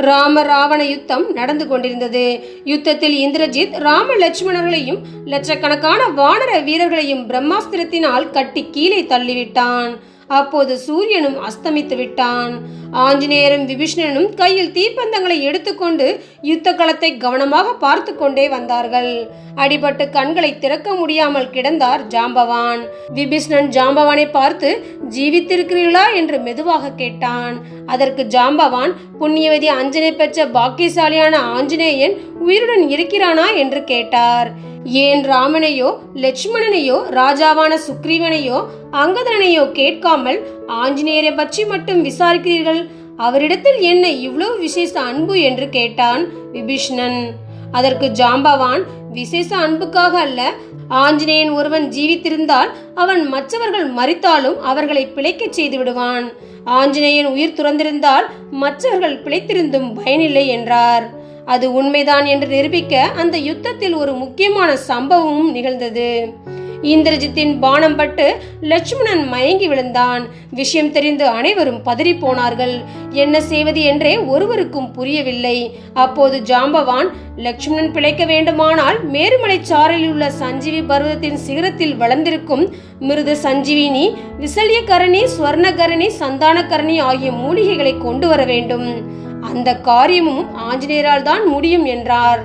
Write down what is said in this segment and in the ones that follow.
ராம ராவண யுத்தம் நடந்து கொண்டிருந்தது. யுத்தத்தில் இந்திரஜித் ராம லட்சுமணர்களையும் லட்சக்கணக்கான வானர வீரர்களையும் பிரம்மாஸ்திரத்தினால் கட்டி கீழே தள்ளிவிட்டான். அப்போது சூரியனும் அஸ்தமித்து விட்டான். ஆஞ்சநேயரும் விபீஷ்ணனும் கையில் தீப்பந்தங்களை எடுத்துக்கொண்டு யுத்த களத்தை கவனமாக பார்த்து கொண்டே வந்தார்கள். அடிபட்டு கண்களை திறக்க முடியாமல் கிடந்தார் ஜாம்பவான். விபீஷ்ணன் ஜாம்பவானை பார்த்து ஜீவித்திருக்கிறீர்களா? என்று மெதுவாக கேட்டான். அதற்கு ஜாம்பவான் புண்ணியவதி அஞ்சனை பெற்ற பாக்கியசாலியான ஆஞ்சநேயன் உயிருடன் இருக்கிறானா என்று கேட்டார். ஏன் ராமனையோ லட்சுமணனையோ ராஜாவான சுக்ரீவனையோ அங்கதனையோ கேட்காமல் ஆஞ்சநேயரை பற்றி மட்டும் விசாரிக்கிறீர்கள்? அவரிடத்தில் என்ன இவ்வளவு விசேஷ அன்பு என்று கேட்டான் விபீஷ்ணன். அதற்கு ஜாம்பவான் விசேஷ அன்புக்காக அல்ல ஆஞ்சநேயன் ஒருவன் ஜீவித்திருந்தால் அவன் மற்றவர்கள் மறித்தாலும் அவர்களை பிழைக்கச் செய்து விடுவான். ஆஞ்சநேயன் உயிர் துறந்திருந்தால் மற்றவர்கள் பிழைத்திருந்தும் பயனில்லை என்றார். அது உண்மைதான் என்று நிரூபிக்க அந்த யுத்தத்தில் ஒரு முக்கியமான சம்பவமும் நிகழ்ந்தது. இந்திரஜித்தின் பானம் பட்டு லட்சுமணன் மயங்கி விழுந்தான். விஷயம் தெரிந்து அனைவரும் பதறி போனார்கள் என்ன செய்வது என்றே ஒருவருக்கும் புரியவில்லை. அப்போது ஜாம்பவான் லட்சுமணன் பிழைக்க வேண்டுமானால் மேருமலை சாரலில் உள்ள சஞ்சீவி பர்வதத்தின் சிகரத்தில் வளர்ந்திருக்கும் மிருத சஞ்சீவினி விசல்யகரணி சுவர்ணகரணி சந்தானகரணி ஆகிய மூலிகைகளை கொண்டு வர வேண்டும். அந்த காரியமும் ஆஞ்சநேயரால் தான் முடியும் என்றார்.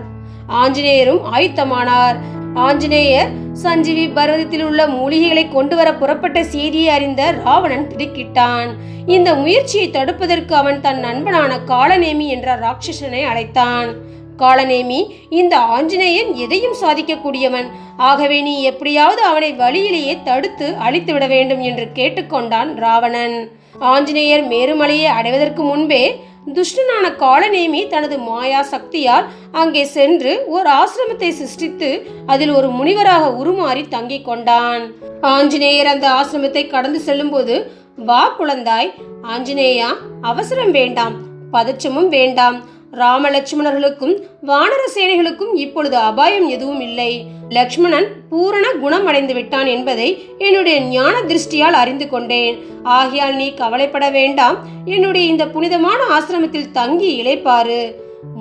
ஆஞ்சநேயரும் ஆயுத்தமானார். ஆஞ்சநேயர் சஞ்சீவி பர்வதத்தில் உள்ள மூலிகைகளை கொண்டு வர புறப்பட்ட செய்தியை அறிந்த ராவணன் திடுக்கிட்டான். இந்த முயற்சியை தடுப்பதற்கு அவன் தன் நண்பனான காலநேமி என்ற ராட்சசனை அழைத்தான். காலநேமி இந்த ஆஞ்சநேயன் எதையும் சாதிக்கக்கூடியவன். ஆகவே நீ எப்படியாவது அவனை வழியிலேயே தடுத்து அழித்து விட வேண்டும் என்று கேட்டுக்கொண்டான் ராவணன். ஆஞ்சநேயர் மேருமலையை அடைவதற்கு முன்பே துஷ்டனான காலநேமி தனது மாயா சக்தியால் அங்கே சென்று ஒரு ஆசிரமத்தை சிருஷ்டித்து அதில் ஒரு முனிவராக உருமாறி தங்கிக் கொண்டான். ஆஞ்சநேயர் அந்த ஆசிரமத்தை கடந்து செல்லும்போது வா குழந்தாய் ஆஞ்சநேயா அவசரம் வேண்டாம் பதச்சமும் வேண்டாம். ராம லட்சுமணர்களுக்கும் வானர சேனைகளுக்கும் இப்பொழுது அபாயம் எதுவும் இல்லை. லக்ஷ்மணன் பூரண குணம் அடைந்து விட்டான் என்பதை என்னுடைய ஞான திருஷ்டியால் அறிந்து கொண்டேன். ஆகையால் நீ கவலைப்பட வேண்டாம். என்னுடைய இந்த புனிதமான ஆசிரமத்தில் தங்கி இழைப்பாரு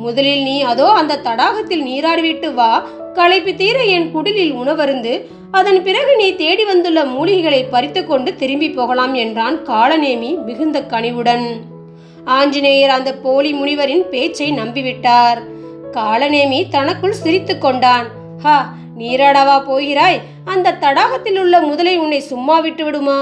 முதலில் நீ அதோ அந்த தடாகத்தில் நீராடிவிட்டு வா. களைப்பு தீர என் குடிலில் உணவருந்து அதன் பிறகு நீ தேடி வந்துள்ள மூலிகைகளை பறித்து கொண்டு திரும்பி போகலாம் என்றான் காலநேமி மிகுந்த கனிவுடன். ஆஞ்சநேயர் அந்த போலி முனிவரின் பேச்சை நம்பிவிட்டார். காலநேமி தனக்குள் சிரித்து கொண்டான். ஹா நீராடவா போகிறாய்? அந்த தடாகத்தில் உள்ள முதலை உன்னை சும்மா விட்டு விடுமா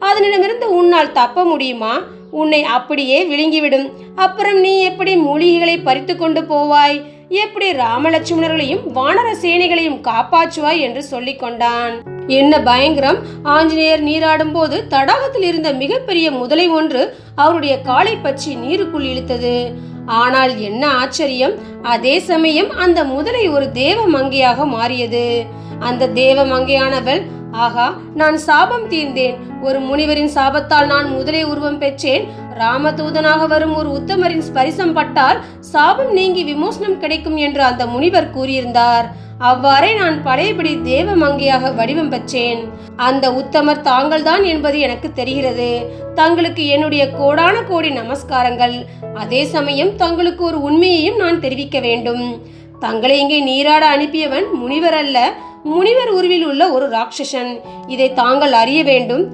அதனிடமிருந்து உன்னால் தப்ப முடியுமா? உன்னை அப்படியே விழுங்கிவிடும். அப்புறம் நீ எப்படி மூலிகைகளை பறித்து கொண்டு போவாய்? எப்படி ராமலட்சுமணர்களையும் வானர சேனைகளையும் காப்பாற்றுவாய் என்று சொல்லிக் கொண்டான். என்ன பயங்கரம்! ஆஞ்சநேயர் நீராடும் போது தடாகத்தில் இருந்த மிகப்பெரிய முதலை ஒன்று அவருடைய காலை பற்றி நீருக்குள் இழுத்தது. ஆனால் என்ன ஆச்சரியம்? அதே சமயம் அந்த முதலை ஒரு தேவ மங்கையாக மாறியது. அந்த தேவ மங்கையானவள் ஆகா நான் சாபம் தீர்ந்தேன். ஒரு முனிவரின் சாபத்தால் நான் முதலை உருவம் பெற்றேன். ராமதூதனாக வரும் ஒரு உத்தமரின் ஸ்பரிசம் பட்டால் சாபம் நீங்கி விமோசனம் கிடைக்கும் என்று அந்த முனிவர் கூறியிருந்தார். அவ்வாறே நான் பழையபடி தேவ மங்கையாக வடிவம் பெற்றேன். அந்த உத்தமர் தாங்கள்தான் என்பது எனக்கு தெரிகிறது. தங்களுக்கு என்னுடைய கோடான கோடி நமஸ்காரங்கள். அதே சமயம் தங்களுக்கு ஒரு உண்மையையும் நான் தெரிவிக்க வேண்டும். தங்களை இங்கே நீராட அனுப்பியவன் முனிவர் அல்ல. முனிவர் உருவில் உள்ள ஒரு ராட்சசன். இதை தாங்கள் அறிய வேண்டும்.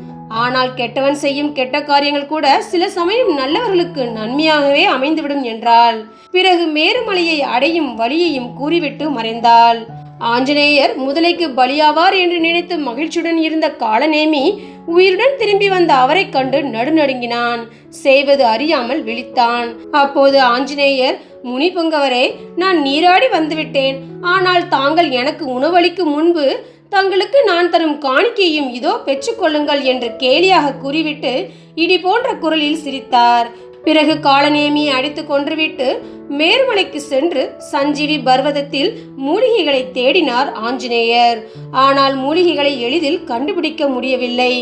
ஆனால் கெட்டவன் செய்யும் கெட்ட காரியங்கள் கூட சில சமயம் நல்லவர்களுக்கு நன்மையாகவே அமைந்துவிடும் என்றாள். பிறகு மேருமலையை அடையும் வழியையும் கூறிவிட்டு மறைந்தாள். ஆஞ்சநேயர் முதலைக்கு பலியாவார் என்று நினைத்து மகிழ்ச்சியுடன் இருந்த காலநேமி உயிருடன் திரும்பி வந்த அவரைக் கண்டு நடுநடுங்கினான். செய்வது அறியாமல் விழித்தான். அப்போது ஆஞ்சநேயர் முனி பொங்கவரே நான் நீராடி வந்துவிட்டேன். ஆனால் தாங்கள் எனக்கு உணவளிக்கும் முன்பு தங்களுக்கு நான் தரும் காணிக்கையும் இதோ பெற்றுக்கொள்ளுங்கள் என்று கேலியாக கூறிவிட்டு இடி போன்ற குரலில் சிரித்தார். பிறகு காலநேமியை அடித்து கொன்றுவிட்டு மேர்மலைக்கு சென்று சஞ்சீவி பர்வதத்தில் மூலிகைகளை தேடினார் ஆஞ்சநேயர். ஆனால் மூலிகைகளை எளிதில் கண்டுபிடிக்க முடியவில்லை.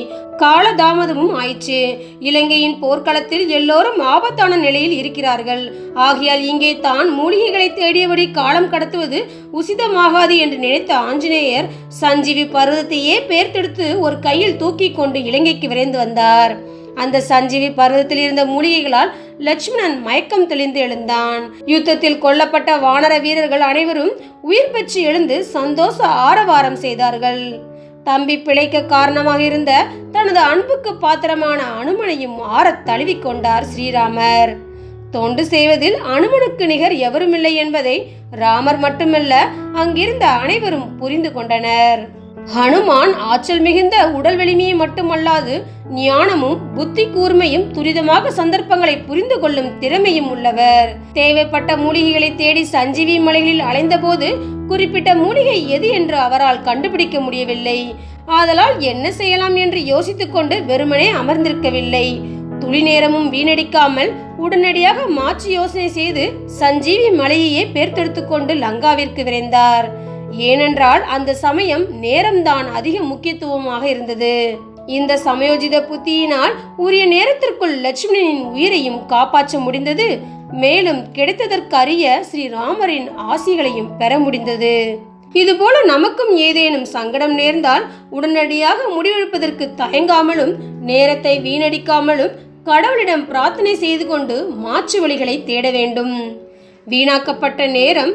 காலதாமதமும் ஆயிற்று. இலங்கையின் போர்க்களத்தில் எல்லோரும் ஆபத்தான நிலையில் இருக்கிறார்கள். ஆகையால் இங்கே தான் மூலிகைகளை தேடியபடி காலம் கடத்துவது உசிதமாகாது என்று நினைத்த ஆஞ்சநேயர் சஞ்சீவி பர்வதத்தையே பேர்த்தெடுத்து ஒரு கையில் தூக்கி கொண்டு இலங்கைக்கு விரைந்து வந்தார். அந்த சஞ்சீவி பருவத்தில் இருந்த மூலிகைகளால் லட்சுமணன் மயக்கம் தெளிந்து எழுந்தான். யுத்தத்தில் கொல்லப்பட்ட வானர வீரர்கள் அனைவரும் உயிர் பெற்று எழுந்து சந்தோஷ ஆரவாரம் செய்தார்கள். தம்பி பிழைக்க காரணமாக இருந்த தனது அன்புக்கு பாத்திரமான அனுமனையும் ஆறத் தழுவிக் கொண்டார் ஸ்ரீராமர். தொண்டு செய்வதில் அனுமனுக்கு நிகர் எவருமில்லை என்பதை ராமர் மட்டுமல்ல அங்கிருந்த அனைவரும் புரிந்து கொண்டனர். ஹனுமான் ஆற்றல் மிகுந்த உடல் வலிமையை மட்டுமல்லாது ஞானமும் புத்தி கூர்மையும் துரிதமாக சந்தர்ப்பங்களை புரிந்து கொள்ளும் திறமையும் உள்ளவர். தேவைப்பட்ட மூலிகைகளை தேடி சஞ்சீவி மலைகளில் அலைந்தபோது குறிப்பிட்ட மூலிகை எது என்று அவரால் கண்டுபிடிக்க முடியவில்லை. ஆதலால் என்ன செய்யலாம் என்று யோசித்துக்கொண்டு வெறுமனே அமர்ந்திருக்கவில்லை. துளி நேரமும் வீணடிக்காமல் உடனடியாக மாற்றி யோசனை செய்து சஞ்சீவி மலையையே பேர்த்தெடுத்துக்கொண்டு லங்காவிற்கு விரைந்தார். ஏனென்றால் அந்த சமயம் நேரம்தான் அதிக முக்கியத்துவமாக இருந்தது. இந்த சமயோஜித புத்தியினால் உரிய நேரத்திற்குள் லட்சுமணனின் உயிரையும் காப்பாற்ற முடிந்தது. மேலும் கிடைத்ததற்கரிய ஸ்ரீராமரின் ஆசிகளையும் பெற முடிந்தது. இதுபோல நமக்கும் ஏதேனும் சங்கடம் நேர்ந்தால் உடனடியாக முடிவெடுப்பதற்கு தயங்காமலும் நேரத்தை வீணடிக்காமலும் கடவுளிடம் பிரார்த்தனை செய்து கொண்டு மாற்று வழிகளை தேட வேண்டும். வீணாக்கப்பட்ட நேரம்